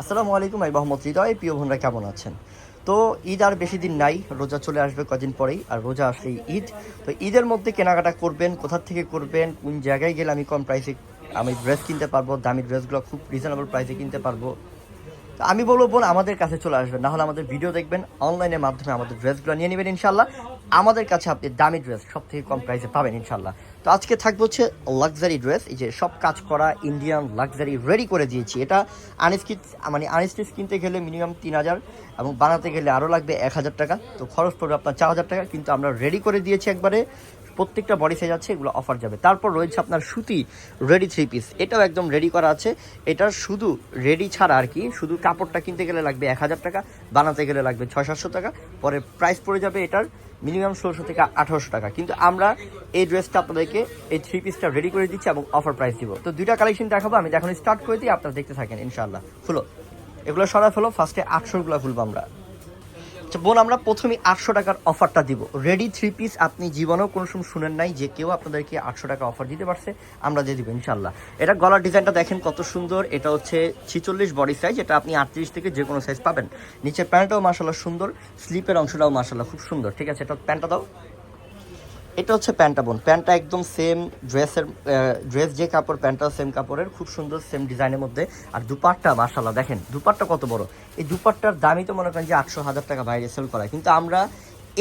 আসসালামু আলাইকুম, আমি মোহাম্মদ হৃদয়। প্রিয় বোনরা, কেমন আছেন? তো ঈদ আর বেশি দিন নাই, রোজা চলে আসবে কদিন পরেই, আর রোজা আসলেই ঈদ। তো ঈদের মধ্যে কেনাকাটা করবেন, কোথা থেকে করবেন, কোন জায়গায় গেলে আমি কম প্রাইসে আমি ড্রেস কিনতে পারব, দামি ড্রেসগুলো খুব রিজনেবল প্রাইসে কিনতে পারব। তো আমি বলব, বোন, আমাদের কাছে চলে আসবেন না হলে আমাদের ভিডিও দেখবেন অনলাইনের মাধ্যমে আমাদের ড্রেসগুলো নিয়ে নেবেন ইনশাল্লাহ আমাদের কাছে আপনি দামি ড্রেস সব থেকে কম প্রাইসে পাবেন ইনশাল্লাহ তো আজকে থাকবে হচ্ছে লাক্সারি ড্রেস এই যে সব কাজ করা ইন্ডিয়ান লাক্সারি রেডি করে দিয়েছি। এটা আনস্কিট মানে আনস্টিচ কিনতে গেলে মিনিমাম তিন হাজার এবং বানাতে গেলে আরও লাগবে এক হাজার টাকা। তো খরচ পড়বে আপনার চার হাজার টাকা, কিন্তু আমরা রেডি করে দিয়েছি একবারে। প্রত্যেকটা বডি সাইজ আছে, এগুলো অফার যাবে। তারপর রয়েছে আপনার সুতি রেডি থ্রি পিস এটাও একদম রেডি করা আছে। এটার শুধু রেডি ছাড়া আর কি, শুধু কাপড়টা কিনতে গেলে লাগবে এক হাজার টাকা, বানাতে গেলে লাগবে ছয় সাতশো টাকা। পরে প্রাইস পড়ে যাবে এটার মিনিমাম ষোলোশো থেকে আঠারোশো টাকা। কিন্তু আমরা এই ড্রেসটা আপনাদেরকে এই থ্রি পিসটা রেডি করে দিচ্ছি এবং অফার প্রাইস দিব। তো দুইটা কালেকশন দেখাবো, আমি এখন স্টার্ট করে দিই, আপনারা দেখতে থাকেন ইনশাল্লাহ খুলো এগুলো সরা ফেলো ফার্স্টে আটশোগুলো খুলবো আমরা। আচ্ছা বোন, আমরা প্রথমে আটশো টাকার অফারটা দিব। রেডি থ্রি পিস আপনি জীবনেও কোনো সময় শুনেন নাই যে কেউ আপনাদেরকে আটশো টাকা অফার দিতে পারছে। আমরা দিয়ে দিব ইনশাল্লাহ এটা গলার ডিজাইনটা দেখেন কত সুন্দর। এটা হচ্ছে ছিচল্লিশ বডি সাইজ এটা আপনি আটত্রিশ থেকে যে কোনো সাইজ পাবেন। নিচের প্যান্টটাও মাসাল্লাহ সুন্দর, স্লিপের অংশটাও মাসাল্লাহ খুব সুন্দর। ঠিক আছে, এটা প্যান্টটা দাও। এটা হচ্ছে প্যান্টটা বোন। প্যান্টটা একদম সেম ড্রেসের ড্রেস যে কাপড়, প্যান্টটা সেম কাপড়ের, খুব সুন্দর সেম ডিজাইনের মধ্যে। আর দুপাটটা মার্শাল্লাহ দেখেন, দুপাটটা কত বড়। এই দুপাটটার দামই তো মনে করেন যে আটশো হাজার টাকা বাইরে সেল করা কিন্তু আমরা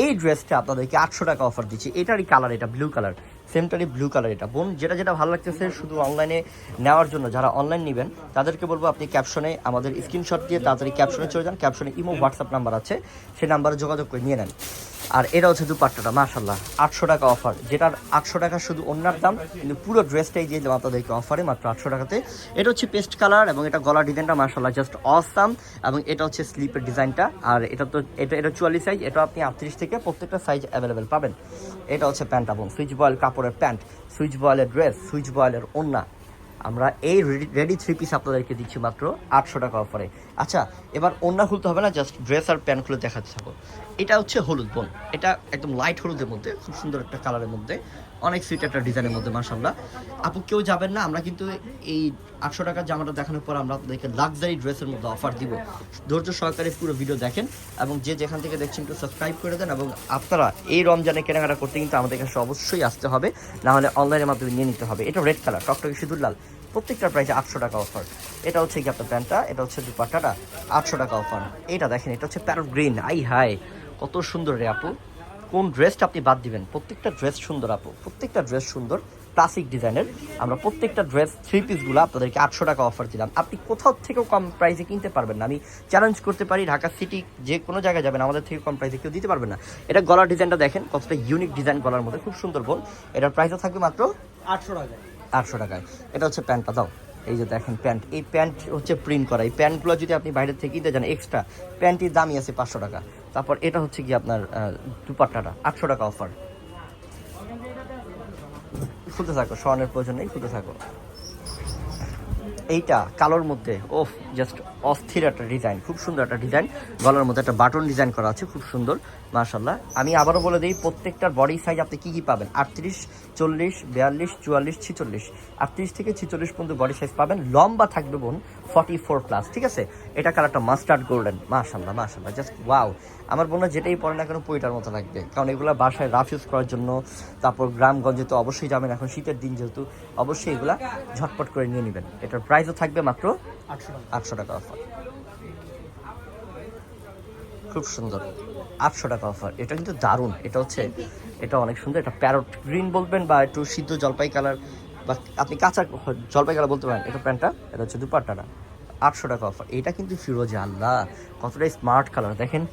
এই ড্রেসটা আপনাদেরকে আটশো টাকা অফার দিচ্ছি। এটারই কালার এটা ব্লু কালার সেমটারই ব্লু কালার এটা। বোন, যেটা যেটা ভালো লাগতেছে শুধু অনলাইনে নেওয়ার জন্য, যারা অনলাইন নেবেন, তাদেরকে বলব আপনি ক্যাপশনে আমাদের স্ক্রিনশট দিয়ে তাড়াতাড়ি ক্যাপশনে চলে যান। ক্যাপশনে ইমো হোয়াটসঅ্যাপ নাম্বার আছে। সেই নাম্বারে যোগাযোগ করে নিয়ে নেন। আর এটা হচ্ছে দুপাট্টাটা মাশাল্লাহ আটশো টাকা অফার যেটার আটশো টাকা শুধু অন্যার দাম, কিন্তু পুরো ড্রেসটাই দিয়ে দিলাম আপনাদেরকে অফারে মাত্র আটশো টাকাতে। এটা হচ্ছে পেস্ট কালার এবং এটা গলার ডিজাইনটা মাশাল্লাহ জাস্ট অসাম এবং এটা হচ্ছে স্লিপের ডিজাইনটা আর এটা তো, এটা এটা চুয়াল্লিশ সাইজ এটা আপনি আটত্রিশ থেকে প্রত্যেকটা সাইজ অ্যাভেলেবেল পাবেন। এটা হচ্ছে প্যান্ট এবং সুইচ বয়েল কাপড়ের প্যান্ট, সুইচ বয়েলের ড্রেস, সুইচ বয়েলের ওন্না। আমরা এই রেডি থ্রি পিস আপনাদেরকে দিচ্ছি মাত্র আটশো টাকা অফারে। আচ্ছা এবার অন্য খুলতে হবে না, জাস্ট ড্রেস আর প্যান্ট খুলে দেখাতে থাকো এটা হচ্ছে হলুদ বোন এটা একদম লাইট হলুদের মধ্যে, খুব সুন্দর একটা কালারের মধ্যে। অনেক সুইট একটা ডিজাইনের মধ্যে মাসাল্লাহ আপু, কেউ যাবেন না, আমরা কিন্তু এই আটশো টাকার জামাটা দেখানোর পর আমরা আপনাদেরকে লাক্সারি ড্রেসের মধ্যে অফার দিব। ধৈর্য সহকারে পুরো ভিডিও দেখেন এবং যে যেখান থেকে দেখছেন একটু সাবস্ক্রাইব করে দেন এবং আপনারা এই রমজানে কেনাকাটা করতে কিন্তু আমাদের কাছে অবশ্যই আসতে হবে, না হলে অনলাইনের মাধ্যমে নিয়ে নিতে হবে। এটা রেড কালার টকটকে সিঁদুর লাল। প্রত্যেকটা প্রাইসে আটশো টাকা অফার এটা হচ্ছে কি আপনার প্যান্টটা, এটা হচ্ছে দুপাট্টাটা, আটশো টাকা অফার এটা দেখেন, এটা হচ্ছে প্যারোট গ্রিন। আই হাই কত সুন্দর রে আপু। কোন ড্রেসটা আপনি বাদ দিবেন? প্রত্যেকটা ড্রেস সুন্দর আপু। প্রত্যেকটা ড্রেস সুন্দর ক্লাসিক ডিজাইনের আমরা প্রত্যেকটা ড্রেস থ্রি পিসগুলো আপনাদেরকে আটশো টাকা অফার দিলাম। আপনি কোথাও থেকেও কম প্রাইসে কিনতে পারবেন না। আমি চ্যালেঞ্জ করতে পারি ঢাকা সিটি যে কোনো জায়গায় যাবেন আমাদের থেকে কম প্রাইসে কেউ দিতে পারবে না। এটা গলার ডিজাইনটা দেখেন কতটা ইউনিক ডিজাইন গলার মধ্যে। খুব সুন্দর বোন এটার প্রাইসও থাকবে মাত্র আটশো টাকায় আটশো টাকায়। এটা হচ্ছে প্যান্টটা দাও। এই যে দেখেন প্যান্ট। এই প্যান্ট হচ্ছে প্রিন্ট করা। এই প্যান্টগুলো যদি আপনি বাইরে থেকে কিনতে যান এক্সট্রা প্যান্টটির দামই আছে পাঁচশো টাকা। তারপর এটা হচ্ছে কি আপনার দুপাট্টাটা, আটশো টাকা অফার খুলতে থাকো, স্বর্ণের প্রয়োজন নেই খুলতে থাকো। এইটা কালোর মধ্যে, ওফ জাস্ট অস্থির একটা ডিজাইন খুব সুন্দর একটা ডিজাইন গলার মধ্যে একটা বাটন ডিজাইন করা আছে, খুব সুন্দর মার্শাল্লাহ আমি আবারও বলে দিই, প্রত্যেকটার বডি সাইজ আপনি কী কী পাবেন? আটত্রিশ, চল্লিশ, বিয়াল্লিশ, চুয়াল্লিশ, ছিচল্লিশ। আটত্রিশ থেকে ছিচল্লিশ পর্যন্ত বডি সাইজ পাবেন। লম্বা থাকবে বোন ফর্টি ফোর প্লাস ঠিক আছে? এটা কালারটা মাস্টার্ড গোল্ডেন মার্শাল্লাহ মার্শাল্লাহ জাস্ট ওয়াও আমার বোনরা যেটাই পরে না কেন পইটার মতো লাগবে। কারণ এগুলো বাসায় রাফ ইউজ করার জন্য, তারপর গ্রামগঞ্জে তো অবশ্যই যাবেন, এখন শীতের দিন যেহেতু, অবশ্যই এগুলা ঝটপট করে নিয়ে নেবেন। এটার প্রাইসও থাকবে মাত্র আটশো টাকা। আটশো টাকা অফার খুব সুন্দর। আটশো টাকা অফার এটা কিন্তু দারুণ। এটা হচ্ছে এটা অনেক সুন্দর। এটা প্যারট গ্রিন বলবেন বা একটু সিদ্ধ জলপাই কালার বা আপনি কাঁচা জলপাই কালার বলতে পারেন এটা প্যান্টটা এটা হচ্ছে দুপাট্টাটা। আটশো টাকা অফার এটা কিন্তু ফিরোজা আল্লাহ কতটা স্মার্ট কালার দেখেন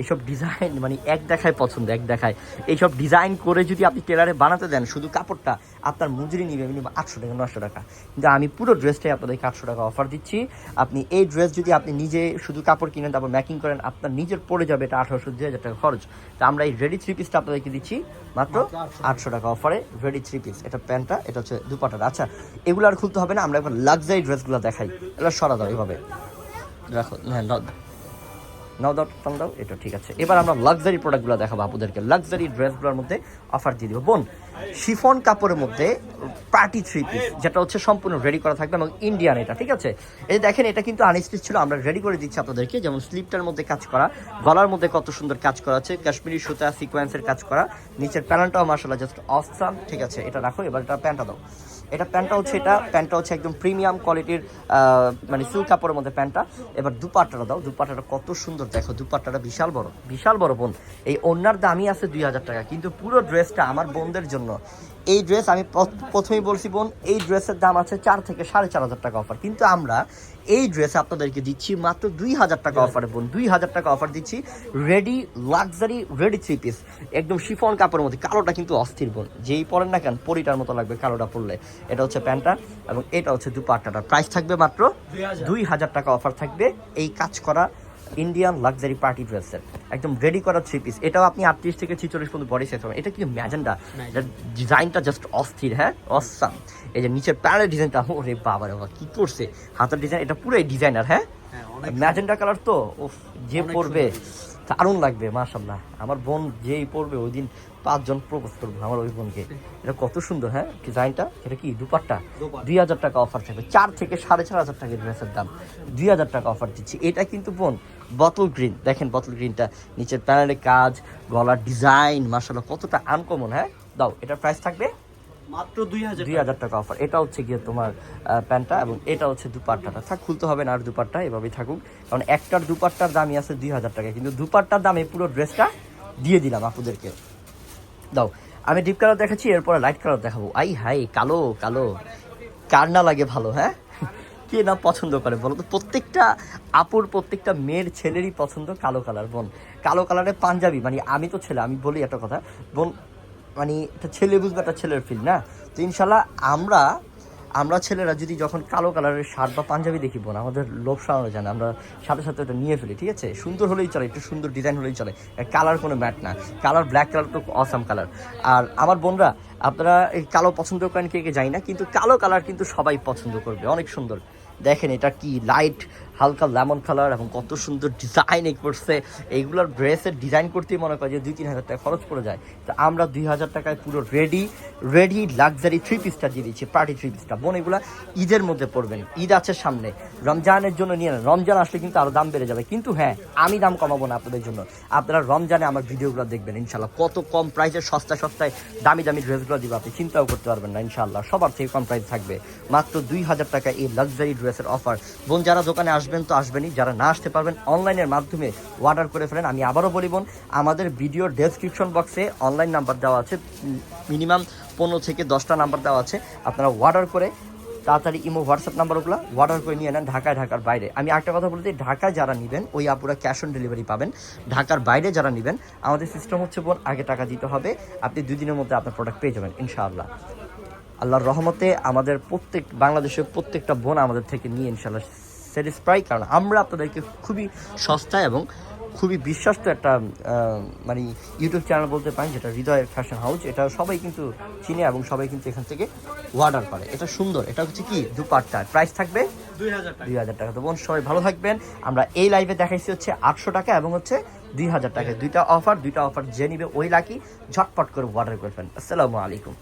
এইসব ডিজাইন মানে এক দেখায় পছন্দ এক দেখায়। এইসব ডিজাইন করে যদি আপনি টেলারে বানাতে দেন শুধু কাপড়টা আপনার মজুরি নিবে মিনিমাম আটশো টাকা নশো টাকা। কিন্তু আমি পুরো ড্রেসটাই আপনাদেরকে আটশো টাকা অফার দিচ্ছি। আপনি এই ড্রেস যদি আপনি নিজে শুধু কাপড় কিনেন তারপর ম্যাকিং করেন আপনার নিজের পড়ে যাবে এটা আঠারোশো দুই হাজার টাকা খরচ। তো আমরা এই রেডি থ্রি পিসটা আপনাদেরকে দিচ্ছি মাত্র আটশো টাকা অফারে রেডি থ্রি পিস এটা প্যান্টটা এটা হচ্ছে দুপাটাটা আচ্ছা এগুলো আর খুলতে হবে না আমরা এবার লাক্সারি ড্রেসগুলো দেখাই। এগুলো সরা দাও এভাবে রাখো হ্যাঁ নাও দাও টান দাও, এটা ঠিক আছে। এবার আমরা লাক্সারি প্রোডাক্টগুলো দেখাবো আপুদেরকে। লাক্সারি ড্রেসগুলোর মধ্যে অফার দিয়ে দিব। বোন শিফন কাপড়ের মধ্যে পার্টি থ্রি পিস যেটা হচ্ছে সম্পূর্ণ রেডি করা থাকবে এবং ইন্ডিয়ান এটা, ঠিক আছে? এই দেখেন, এটা কিন্তু আনস্টিচ ছিল, আমরা রেডি করে দিচ্ছি আপনাদেরকে। যেমন স্লিপটার মধ্যে কাজ করা, গলার মধ্যে কত সুন্দর কাজ করা আছে, কাশ্মীরি সুতা সিকোয়েন্সের কাজ করা, নিচের প্যান্টটাও মার্শাল্লাহ জাস্ট অফসান ঠিক আছে? এটা রাখো, এবার এটা প্যান্টটা দাও। এটা প্যান্টটা হচ্ছে এটা, প্যান্টটা হচ্ছে একদম প্রিমিয়াম কোয়ালিটির মানে সিল্ক কাপড়ের মধ্যে প্যান্টটা। এবার দুপাট্টাটা দাও, দুপাট্টাটা কত সুন্দর, দেখো দুপাট্টাটা বিশাল বড় বিশাল বড় বোন। এই অন্যার দামই আছে দুই হাজার টাকা, কিন্তু পুরো ড্রেসটা আমার বোনদের জন্য। এই ড্রেস আমি প্রথমেই বলছি বোন এই ড্রেসের দাম আছে চার থেকে সাড়ে চার হাজার টাকা অফার কিন্তু আমরা এই ড্রেস আপনাদেরকে দিচ্ছি মাত্র দুই হাজার টাকা অফারে বোন। দুই হাজার টাকা অফার দিচ্ছি ready luxury ready three piece একদম শিফন কাপড়ের মধ্যে। কালোটা কিন্তু অস্থির বোন। যেই পরেন না কেন পরিটার মতো লাগবে কালোটা পরলে। এটা হচ্ছে প্যান্টটা এবং এটা হচ্ছে দুপাট্টাটা। প্রাইস থাকবে মাত্র দুই হাজার। টাকা অফার থাকবে। এই কাজ করা ইন্ডিয়ান লাক্সারি পার্টি ড্রেসের একদম রেডি করা থ্রি পিস এটাও আপনি আটত্রিশ থেকে ছিচল্লিশ পর্যন্ত বডি সাইজ পাবেন এটা কিন্তু ম্যাজেন্ডা ডিজাইনটা জাস্ট অস্থির হ্যাঁ? অসাম এই যে নিচের প্যানেলের ডিজাইনটা ওরে বাবা রে বাবা কি করছে? হাতের ডিজাইন এটা পুরোই ডিজাইনার হ্যাঁ? ম্যাজেন্ডা কালার তো? উফ যে পরবে দারুণ লাগবে মাশাল্লাহ আমার বোন যেই পরবে ওই দিন পাঁচজন প্রপোজ করব আমার ওই বোনকে। এটা কত সুন্দর হ্যাঁ? ডিজাইনটা এটা কি দুপাট্টা? দুই হাজার টাকা অফার থাকবে। চার থেকে সাড়ে চার হাজার টাকা ড্রেসের দাম। দুই হাজার টাকা অফার দিচ্ছি। এটা কিন্তু বোন বটল গ্রিন দেখেন বটল গ্রিনটা নিচের প্যানেলের কাজ গলার ডিজাইন মাসাল্লাহ কতটা আনকমন হ্যাঁ? দাও এটার প্রাইস থাকবে? মাত্র দুই হাজার দুই হাজার টাকা অফার এটা হচ্ছে গিয়ে তোমার প্যান্টটা এবং এটা হচ্ছে দুপাট্টাটা। থাক খুলতে হবে না আর দুপাট্টা এভাবেই থাকুক। কারণ একটার দুপাট্টার দামই আছে দুই হাজার টাকা। কিন্তু দুপাট্টার দামে পুরো ড্রেসটা দিয়ে দিলাম আপুদেরকে। দাও আমি ডিপ কালার দেখাচ্ছি এরপরে লাইট কালার দেখাবো। আই হাই কালো কালো। কার না লাগে ভালো হ্যাঁ? কে না পছন্দ করে বলো তো? প্রত্যেকটা আপুর, প্রত্যেকটা মেয়ের ছেলেরই পছন্দ কালো কালার। বোন, কালো কালারের পাঞ্জাবি মানে আমি তো ছেলে, আমি বলি একটা কথা। বোন মানে একটা ছেলে বুঝবে একটা ছেলের ফিল না? তো ইনশাল্লাহ আমরা আমরা ছেলেরা যদি যখন কালো কালারের শার্ট বা পাঞ্জাবি দেখি, বোন, আমাদের লোভ সারানো যায় না। আমরা সাথে সাথে ওটা নিয়ে ফেলি, ঠিক আছে? সুন্দর হলেই চলে, একটু সুন্দর ডিজাইন হলেই চলে। কালার কোনো ম্যাট না। কালার ব্ল্যাক কালার তো অসাম কালার আর আমার বোনরা, আপনারা এই কালো পছন্দ করেন কে কে যাই না, কিন্তু কালো কালার কিন্তু সবাই পছন্দ করবে, অনেক সুন্দর। দেখেন এটা কি লাইট হালকা লেমন কালার এবং কত সুন্দর ডিজাইন করছে। এইগুলোর ড্রেসের ডিজাইন করতেই মনে করে যে দুই তিন হাজার টাকা খরচ পড়ে যায়। তো আমরা দুই হাজার টাকায় পুরো রেডি রেডি লাক্সারি থ্রি পিসটা দিয়ে দিচ্ছি পার্টি থ্রি পিসটা বোন, এগুলা ঈদের মধ্যে পড়বেন ঈদ আছে সামনে। রমজানের জন্য নিয়ে রমজান আসলে কিন্তু আরও দাম বেড়ে যাবে। কিন্তু হ্যাঁ আমি দাম কমাবো না আপনাদের জন্য। আপনারা রমজানে আমার ভিডিওগুলো দেখবেন ইনশাল্লাহ কত কম প্রাইসে সস্তা সস্তায় দামি দামি ড্রেসগুলো দিব আপনি। চিন্তাও করতে পারবেন না ইনশাল্লাহ সবার থেকে কম প্রাইস থাকবে। মাত্র দুই হাজার টাকা এই লাক্সারি ড্রেসের অফার বোন, যারা দোকানে আসবেন তো আসবেনই। যারা না আসতে পারবেন, অনলাইনের মাধ্যমে অর্ডার করে ফেলেন। আমি আবারও বলি বোন, আমাদের ভিডিওর ডেসক্রিপশন বক্সে অনলাইন নাম্বার দেওয়া আছে। মিনিমাম পনেরো থেকে দশটা নাম্বার দেওয়া আছে। আপনারা অর্ডার করে তাড়াতাড়ি ইমো, হোয়াটসঅ্যাপ নাম্বারগুলো অর্ডার করে নিয়ে নেন ঢাকায়, ঢাকার বাইরে। আমি একটা কথা বলতে ঢাকায় যারা নেবেন, ওই আপুরা ক্যাশ অন ডেলিভারি পাবেন। ঢাকার বাইরে যারা নেবেন, আমাদের সিস্টেম হচ্ছে বোন, আগে টাকা দিতে হবে। আপনি দুই দিনের মধ্যে আপনার প্রোডাক্ট পেয়ে যাবেন, ইনশাআল্লাহ। আল্লাহর রহমতে আমাদের প্রত্যেক, বাংলাদেশের প্রত্যেকটা বোন আমাদের থেকে নিয়ে ইনশাআল্লাহ স্যাটিসফাই কারণ আমরা আপনাদেরকে খুবই সস্তা এবং খুবই বিশ্বস্ত একটা মানে ইউটিউব চ্যানেল বলতে পারেন যেটা হৃদয়ের ফ্যাশন হাউস এটা সবাই কিন্তু চিনে এবং সবাই কিন্তু এখান থেকে অর্ডার করে। এটা সুন্দর। এটা হচ্ছে কি? দুপাট্টা। প্রাইস থাকবে দুই হাজার টাকা। দুই হাজার টাকা। তো বোন সবাই ভালো থাকবেন। আমরা এই লাইভে দেখাইছি হচ্ছে আটশো টাকা এবং হচ্ছে দুই হাজার টাকা। দুইটা অফার দুইটা অফার যে নিবে ওই লাকি ঝটপট করে অর্ডার করবেন আসসালামু আলাইকুম।